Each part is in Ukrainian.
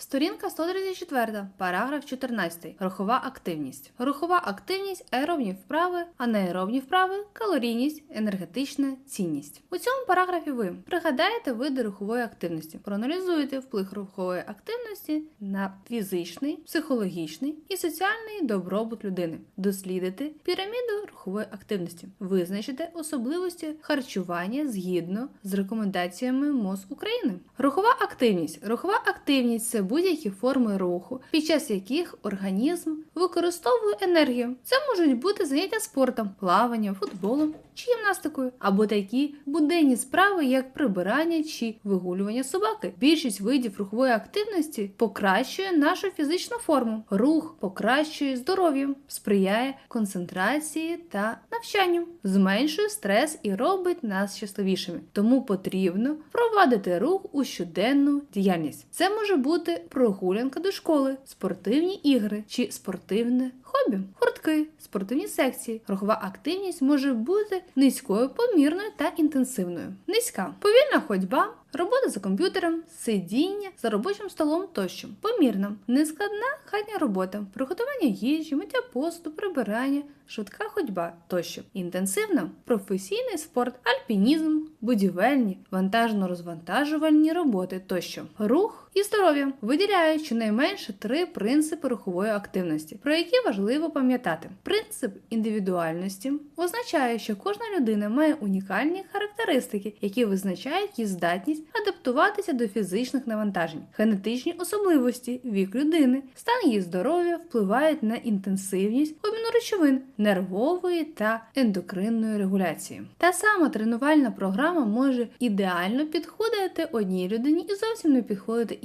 Сторінка 134, параграф 14. Рухова активність. Рухова активність аеробні вправи, анаеробні вправи, калорійність, енергетична цінність. У цьому параграфі ви пригадаєте види рухової активності, проаналізуєте вплив рухової активності на фізичний, психологічний і соціальний добробут людини, дослідите піраміду рухової активності, визначите особливості харчування згідно з рекомендаціями МОЗ України. Рухова активність. Рухова активність це будь-які форми руху, під час яких організм використовує енергію. Це можуть бути заняття спортом, плаванням, футболом чи гімнастикою, або такі буденні справи, як прибирання чи вигулювання собаки. Більшість видів рухової активності покращує нашу фізичну форму. Рух покращує здоров'я, сприяє концентрації та навчанню, зменшує стрес і робить нас щасливішими. Тому потрібно впровадити рух у щоденну діяльність. Це може бути прогулянка до школи, спортивні ігри чи спортивне хобі, гуртки, спортивні секції. Рухова активність може бути низькою, помірною та інтенсивною. Низька повільна ходьба. Робота за комп'ютером, сидіння за робочим столом тощо. Помірна, нескладна хатня робота, приготування їжі, миття посуду, прибирання, швидка ходьба тощо. Інтенсивна професійний спорт, альпінізм, будівельні, вантажно-розвантажувальні роботи тощо. Рух і здоров'я виділяють щонайменше три принципи рухової активності, про які важливо пам'ятати. Принцип індивідуальності означає, що кожна людина має унікальні характеристики, які визначають її здатність адаптуватися до фізичних навантажень, генетичні особливості, вік людини, стан її здоров'я впливають на інтенсивність обміну речовин, нервової та ендокринної регуляції. Та сама тренувальна програма може ідеально підходити одній людині і зовсім не підходити.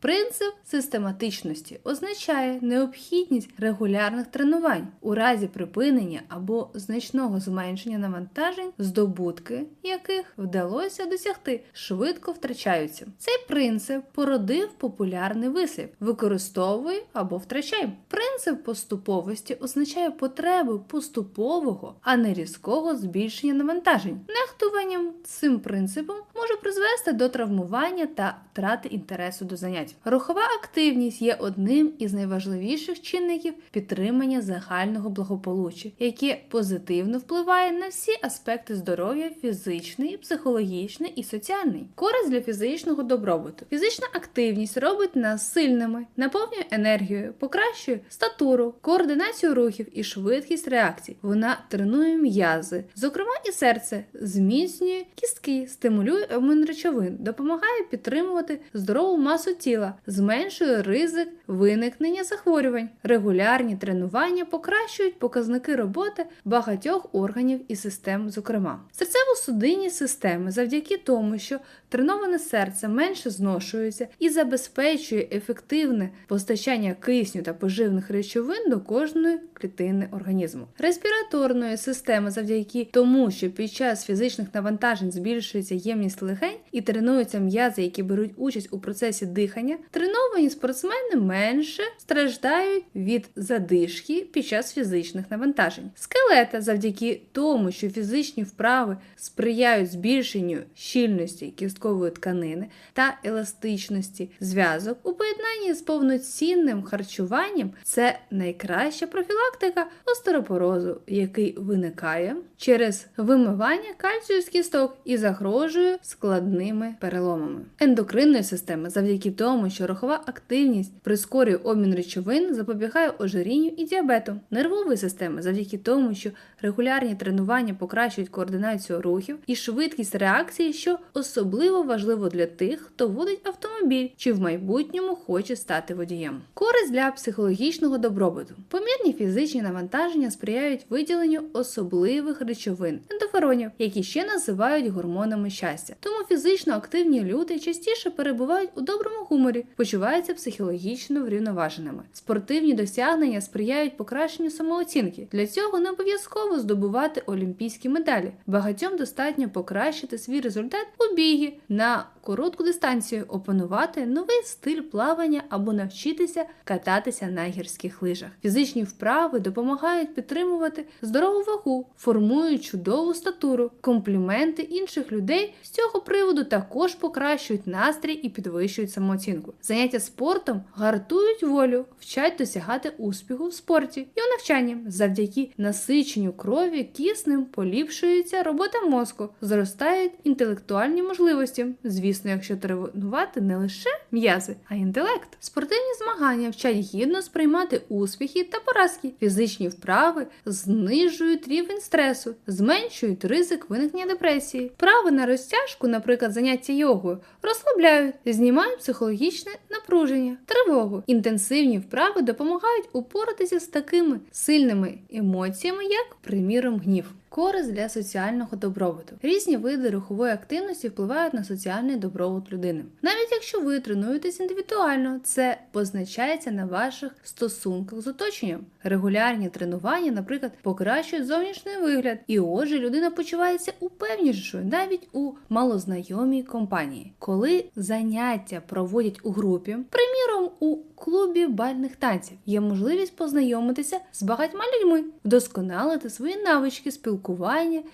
Принцип систематичності означає необхідність регулярних тренувань у разі припинення або значного зменшення навантажень, здобутки яких вдалося досягти, швидко втрачаються. Цей принцип породив популярний вислів: використовуй або втрачай. Принцип поступовості означає потребу поступового, а не різкого збільшення навантажень. Нехтуванням цим принципом може призвести до травмування та втрати інтересу до занять. Рухова активність є одним із найважливіших чинників підтримання загального благополуччя, яке позитивно впливає на всі аспекти здоров'я фізичний, психологічний і соціальний. Користь для фізичного добробуту. Фізична активність робить нас сильними, наповнює енергією, покращує статуру, координацію рухів і швидкість реакцій. Вона тренує м'язи, зокрема і серце, зміцнює кістки, стимулює обмін речовин, допомагає підтримувати здорову масу тіла, зменшує ризик виникнення захворювань. Регулярні тренування покращують показники роботи багатьох органів і систем, зокрема серцево-судинні системи, завдяки тому, що треноване серце менше зношується і забезпечує ефективне постачання кисню та поживних речовин до кожної клітини організму. Респіраторної системи, завдяки тому, що під час фізичних навантажень збільшується ємність легень і тренуються м'язи, які беруть участь у процесі дихання, треновані спортсмени менше страждають від задишки під час фізичних навантажень. Скелета, завдяки тому, що фізичні вправи сприяють збільшенню щільності кісткової тканини та еластичності зв'язок у поєднанні з повноцінним харчуванням, це найкраща профілактика остеропорозу, який виникає через вимивання кальцію з кісток і загрожує складними переломами. Ендокринної системи, завдяки тому, що рухова активність прискорює обмін речовин, запобігає ожирінню і діабету. Нервової системи, завдяки тому, що регулярні тренування покращують координацію рухів і швидкість реакції, що особливо важливо для тих, хто водить автомобіль чи в майбутньому хоче стати водієм. Користь для психологічного добробуту. Помірні фізичні навантаження сприяють виділенню особливих речовин ендоферонів, які ще називають гормонами щастя. Тому фізично активні люди частіше перебувають у доброму гуморі, почуваються психологічно врівноваженими. Спортивні досягнення сприяють покращенню самооцінки. Для цього не обов'язково здобувати олімпійські медалі. Багатьом достатньо покращити свій результат у бігі на коротку дистанцію, опанувати новий стиль плавання або навчитися кататися на гірських лижах. Фізичні вправи допомагають підтримувати здорову вагу, формують чудову статуру. Компліменти інших людей з цього приводу також покращують настрій і підвищують самооцінку. Заняття спортом гартують волю, вчать досягати успіху в спорті і у навчанні. Завдяки насиченню крові киснем поліпшується робота мозку, зростають інтелектуальні можливості. Звісно, якщо тренувати не лише м'язи, а й інтелект. Спортивні змагання вчать гідно сприймати успіхи та поразки. Фізичні вправи знижують рівень стресу, зменшують ризик виникнення депресії. Вправи на розтяжку, наприклад, заняття йогою, розслабляють, знімають психологічне напруження, тривогу. Інтенсивні вправи допомагають упоратися з такими сильними емоціями, як, приміром, гнів. Користь для соціального добробуту. Різні види рухової активності впливають на соціальний добробут людини. Навіть якщо ви тренуєтесь індивідуально, це позначається на ваших стосунках з оточенням. Регулярні тренування, наприклад, покращують зовнішній вигляд, і отже, людина почувається упевнішою навіть у малознайомій компанії. Коли заняття проводять у групі, приміром у клубі бальних танців, є можливість познайомитися з багатьма людьми, вдосконалити свої навички спілкування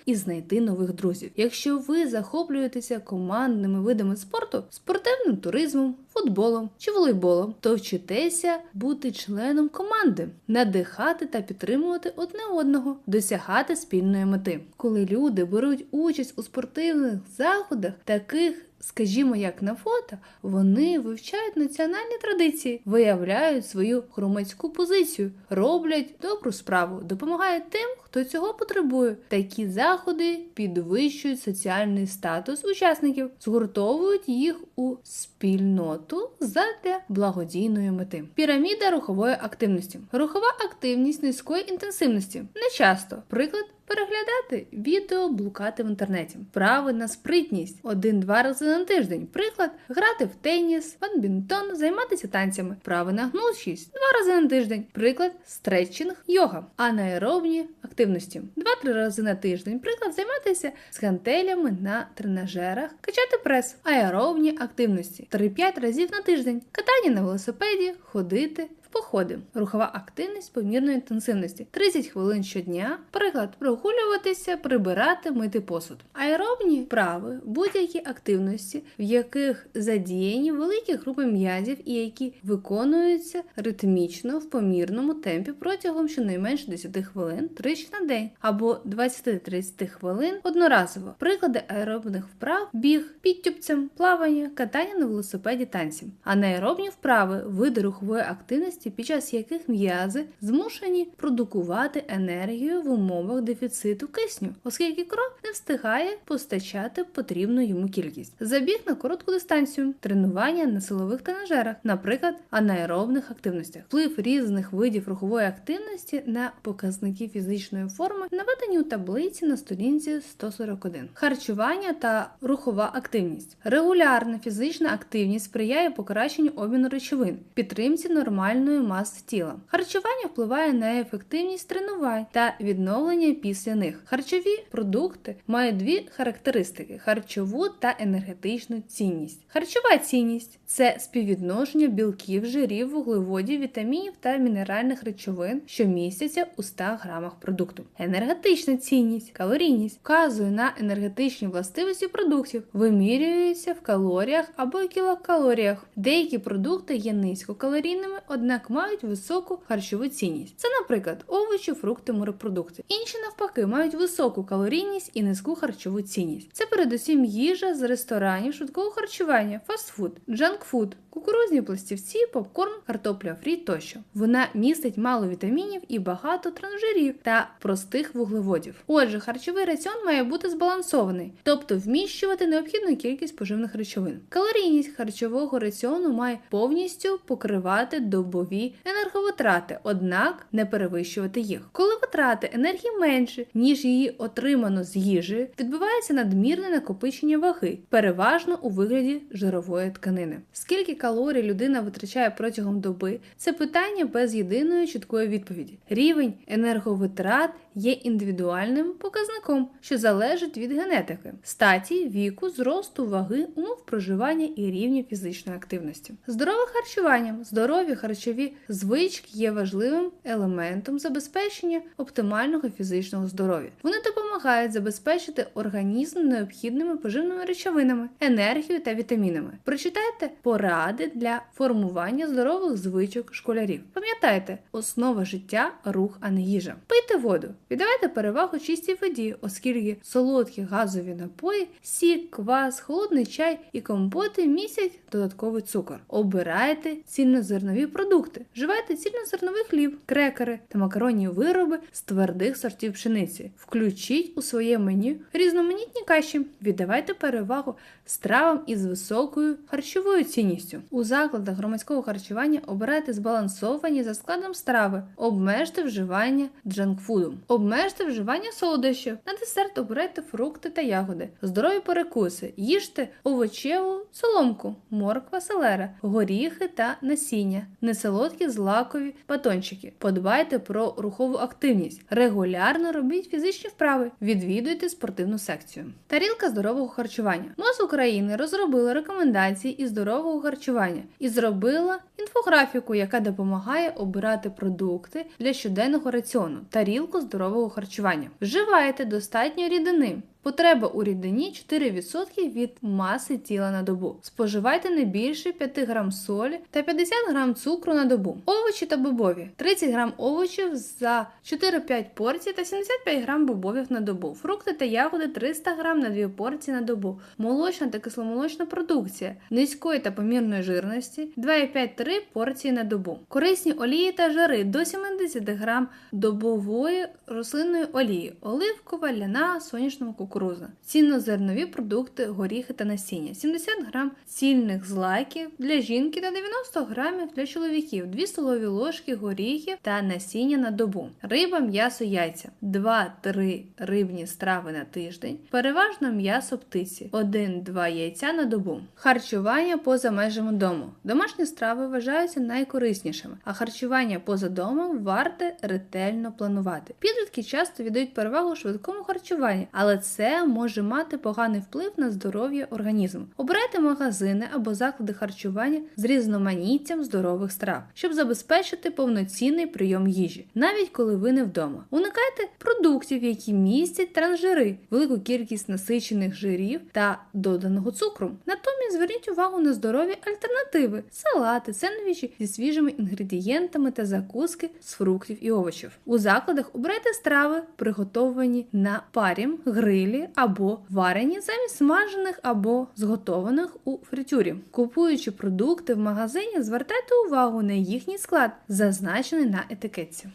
і знайти нових друзів. Якщо ви захоплюєтеся командними видами спорту, спортивним туризмом, футболом чи волейболом, то вчитеся бути членом команди, надихати та підтримувати одне одного, досягати спільної мети. Коли люди беруть участь у спортивних заходах, таких Скажімо, як на фото, вони вивчають національні традиції, виявляють свою громадську позицію, роблять добру справу, допомагають тим, хто цього потребує. Такі заходи підвищують соціальний статус учасників, згуртовують їх у спільноту задля благодійної мети. Піраміда рухової активності. Рухова активність низької інтенсивності. Не часто. Приклад. Переглядати відео, блукати в інтернеті, вправи на спритність. Один-два рази на тиждень. Приклад грати в теніс, бадмінтон, займатися танцями, вправи на гнучкість два рази на тиждень. Приклад стретчинг, йога, анаеробні активності. Два-три рази на тиждень. Приклад займатися з гантелями на тренажерах, качати прес, аеробні активності. 3-5 разів на тиждень, катання на велосипеді, ходити походи, рухова активність помірної інтенсивності 30 хвилин щодня, приклад прогулюватися, прибирати, мити посуд. Аеробні вправи будь-які активності, в яких задіяні великі групи м'язів і які виконуються ритмічно в помірному темпі протягом щонайменше 10 хвилин тричі на день або 20-30 хвилин одноразово. Приклади аеробних вправ, біг, підтюбцем, плавання, катання на велосипеді танці. Анаеробні вправи, види рухової активності діяльності, під час яких м'язи змушені продукувати енергію в умовах дефіциту кисню, оскільки кров не встигає постачати потрібну йому кількість. Забіг на коротку дистанцію, тренування на силових тренажерах, наприклад, анаеробних активностях, вплив різних видів рухової активності на показники фізичної форми наведені у таблиці на сторінці 141. Харчування та рухова активність. Регулярна фізична активність сприяє покращенню обміну речовин, підтримці нормальної загальної маси тіла. Харчування впливає на ефективність тренувань та відновлення після них. Харчові продукти мають дві характеристики: харчову та енергетичну цінність. Харчова цінність це співвідношення білків, жирів, вуглеводів, вітамінів та мінеральних речовин, що містяться у 100 грамах продукту. Енергетична цінність, калорійність вказує на енергетичні властивості продуктів, вимірюється в калоріях або кілокалоріях. Деякі продукти є низькокалорійними, однак однак мають високу харчову цінність. Це, наприклад, овочі, фрукти, морепродукти. Інші навпаки мають високу калорійність і низьку харчову цінність. Це передусім їжа з ресторанів, швидкого харчування, фастфуд, джанкфуд, кукурузні пластівці, попкорн, картопля фрі тощо. Вона містить мало вітамінів і багато транжирів та простих вуглеводів. Отже, харчовий раціон має бути збалансований, тобто вміщувати необхідну кількість поживних речовин. Калорійність харчового раціону має повністю покривати добові нові енерговитрати, однак не перевищувати їх. Коли витрати енергії менше, ніж її отримано з їжі, відбувається надмірне накопичення ваги, переважно у вигляді жирової тканини. Скільки калорій людина витрачає протягом доби, це питання без єдиної чіткої відповіді. Рівень енерговитрат є індивідуальним показником, що залежить від генетики, статі, віку, зросту, ваги, умов проживання і рівня фізичної активності. Здорове харчування, здорові харчові харчові звички є важливим елементом забезпечення оптимального фізичного здоров'я. Вони допомагають забезпечити організм необхідними поживними речовинами, енергією та вітамінами. Прочитайте поради для формування здорових звичок школярів. Пам'ятайте, основа життя рух, а не їжа. Пийте воду. Віддавайте перевагу чистій воді, оскільки солодкі газові напої, сік, квас, холодний чай і компоти містять додатковий цукор. Обирайте цільнозернові продукти. Вживайте цільнозерновий хліб, крекери та макаронні вироби з твердих сортів пшениці. Включіть у своє меню різноманітні каші. Віддавайте перевагу стравам із високою харчовою цінністю. У закладах громадського харчування обирайте збалансовані за складом страви, обмежте вживання джанкфуду, обмежте вживання солодощів. На десерт обирайте фрукти та ягоди, здорові перекуси, їжте овочеву соломку, морква, селера, горіхи та насіння, несолодкі злакові батончики. Подбайте про рухову активність. Регулярно робіть фізичні вправи, відвідуйте спортивну секцію. Тарілка здорового харчування. МОЗ України розробила рекомендації із здорового харчування і зробила інфографіку, яка допомагає обирати продукти для щоденного раціону. Тарілку здорового харчування. Вживайте достатньо рідини. Потреба у рідині 4% від маси тіла на добу. Споживайте не більше 5 грам солі та 50 грам цукру на добу. Овочі та бобові 30 грам овочів за 4-5 порцій та 75 грам бобових на добу. Фрукти та ягоди 300 грам на 2 порції на добу. Молочна та кисломолочна продукція низької та помірної жирності 2,5-3 порції на добу. Корисні олії та жири до 70 грам добової рослинної олії, оливкова, ляна, сонячного кукуруза, ціннозернові продукти, горіхи та насіння, 70 грам цільних злаків для жінки та 90 грамів для чоловіків, 2 столові ложки горіхів та насіння на добу, риба, м'ясо, яйця, 2-3 рибні страви на тиждень, переважно м'ясо птиці, 1-2 яйця на добу. Харчування поза межами дому. Домашні страви вважаються найкориснішими, а харчування поза домом варте ретельно планувати. Підлітки часто віддають перевагу швидкому харчуванню, але це може мати поганий вплив на здоров'я організму. Обирайте магазини або заклади харчування з різноманіттям здорових страв, щоб забезпечити повноцінний прийом їжі, навіть коли ви не вдома. Уникайте продуктів, які містять трансжири, велику кількість насичених жирів та доданого цукру. Натомість зверніть увагу на здорові альтернативи: салати, сендвічі зі свіжими інгредієнтами та закуски з фруктів і овочів. У закладах обирайте страви, приготовані на парі, грилі або варені замість смажених або зготованих у фритюрі. Купуючи продукти в магазині, звертайте увагу на їхній склад, зазначений на етикетці.